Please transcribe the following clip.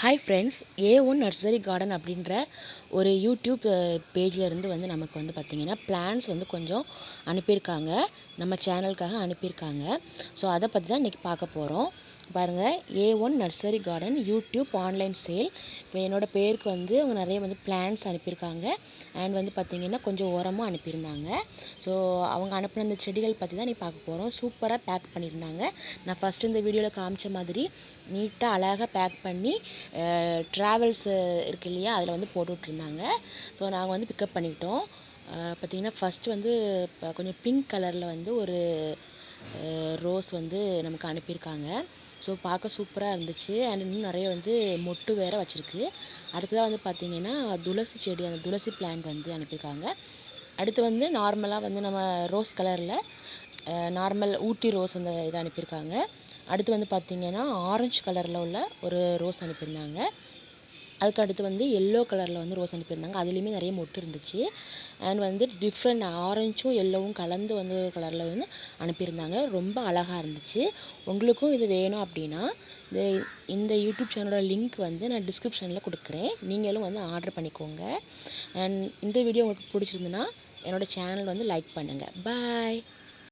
Hi friends A one nursery garden அப்படின்ற ஒரு YouTube பேஜிலிருந்து வந்து நமக்கு வந்து பார்த்திங்கன்னா பிளான்ஸ் வந்து கொஞ்சம் அனுப்பியிருக்காங்க. நம்ம சேனலுக்காக அனுப்பியிருக்காங்க. ஸோ அதை பற்றி தான் இன்றைக்கி பார்க்க போகிறோம் பாருங்கள் A one nursery garden YouTube online sale இப்போ என்னோடய பேருக்கு வந்து அவங்க நிறைய வந்து பிளான்ஸ் அனுப்பியிருக்காங்க. அண்ட் வந்து பார்த்திங்கன்னா கொஞ்சம் உரமும் அனுப்பியிருந்தாங்க. ஸோ அவங்க அனுப்பின அந்த செடிகள் பற்றி தான் நீ பார்க்க போகிறோம் சூப்பராக பேக் பண்ணியிருந்தாங்க. நான் ஃபஸ்ட்டு இந்த வீடியோவில் காமிச்ச மாதிரி நீட்டாக அழகாக பேக் பண்ணி ட்ராவல்ஸ் இருக்கு இல்லையா அதில் வந்து போட்டுட்ருந்தாங்க ஸோ நாங்கள் வந்து பிக்கப் பண்ணிக்கிட்டோம். பார்த்திங்கன்னா ஃபஸ்ட்டு வந்து கொஞ்சம் பிங்க் கலரில் வந்து ஒரு ரோஸ் வந்து நமக்கு அனுப்பியிருக்காங்க. ஸோ பார்க்க சூப்பராக இருந்துச்சு. அண்ட் இன்னும் நிறைய வந்து மொட்டு வேறு வச்சுருக்கு. அடுத்ததாக வந்து பார்த்திங்கன்னா துளசி செடி அந்த துளசி பிளான்ட் வந்து அனுப்பியிருக்காங்க. அடுத்து வந்து நார்மலாக வந்து நம்ம ரோஸ் கலரில் நார்மல் ஊட்டி ரோஸ் அந்த இதை அனுப்பியிருக்காங்க. அடுத்து வந்து பார்த்திங்கன்னா ஆரஞ்சு கலரில் உள்ள ஒரு ரோஸ் அனுப்பியிருந்தாங்க. அதுக்கு அடுத்து வந்து எல்லோ கலரில் வந்து ரோஸ் அனுப்பியிருந்தாங்க அதுலேயுமே நிறைய மொட்டு இருந்துச்சு. அண்ட் வந்து டிஃப்ரெண்ட் ஆரஞ்சும் எல்லோவும் கலந்து வந்து ஒரு கலரில் வந்து அனுப்பியிருந்தாங்க. ரொம்ப அழகாக இருந்துச்சு. உங்களுக்கும் இது வேணும் அப்படின்னா இந்த இந்த யூடியூப் சேனலோட லிங்க் வந்து நான் டிஸ்கிரிப்ஷனில் கொடுக்குறேன். நீங்களும் வந்து ஆர்டர் பண்ணிக்கோங்க. அண்ட் இந்த வீடியோ உங்களுக்கு பிடிச்சிருந்துன்னா என்னோடய சேனல் வந்து லைக் பண்ணுங்கள் பாய்